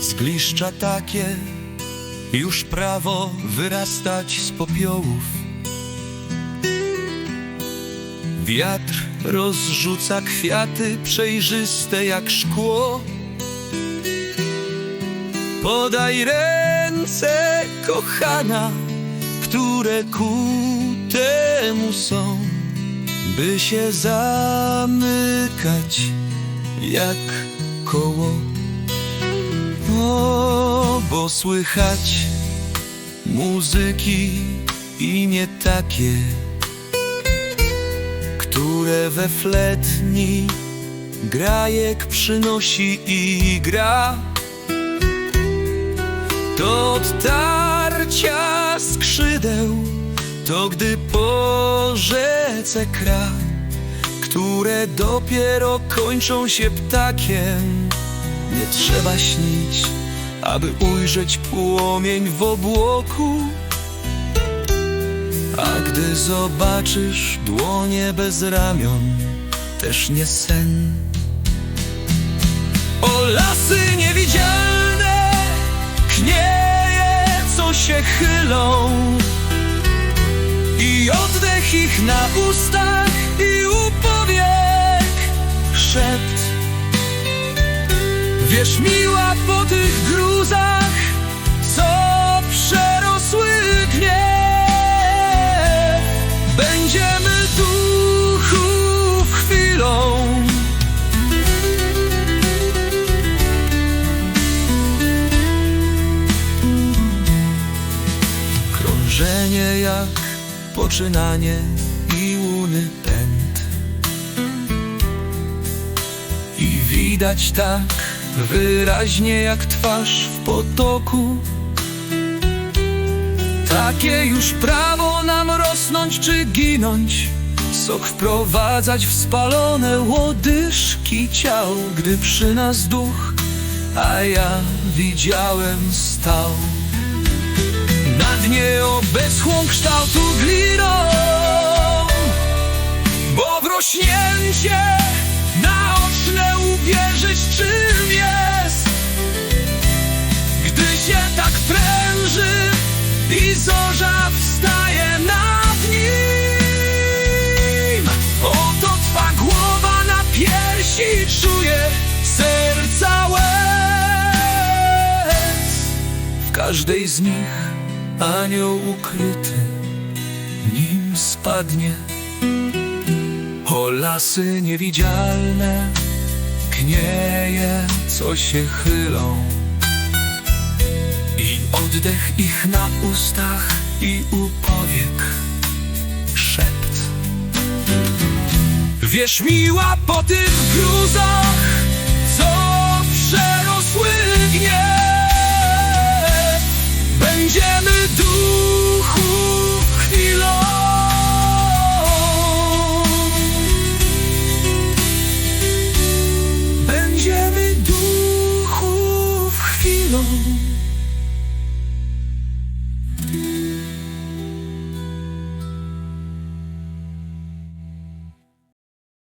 Zgliszcza takie, już prawo wyrastać z popiołów. Wiatr rozrzuca kwiaty przejrzyste jak szkło. Podaj ręce, kochana, które ku temu są, by się zamykać jak koło. O, bo słychać muzyki i nie takie, które we fletni grajek przynosi i gra. To odtarcia skrzydeł, to gdy po rzece kra, które dopiero kończą się ptakiem. Nie trzeba śnić, aby ujrzeć płomień w obłoku. A gdy zobaczysz dłonie bez ramion, też nie sen. O lasy niewidzialne, knieje, co się chylą i oddech ich na ustach i u powiek szept. Wiesz, miła po tych gruzach, co przerosły gniew, będziemy duchów chwilą. Krążenie jak poczynanie i łuny pęd. I widać tak wyraźnie jak twarz w potoku. Takie już prawo nam rosnąć czy ginąć. Sok wprowadzać w spalone łodyżki ciał, gdy przy nas duch, a ja widziałem stał. Na dnie obeschłą kształtu gliną Bo wrośnięcie zorza wstaje nad nim Oto twa głowa na piersi czuje serca łez w każdej z nich anioł ukryty, nim spadnie. O lasy niewidzialne, knieje, co się chylą. Oddech ich na ustach i u powiek szept. Wiesz, miła po tych gruzach,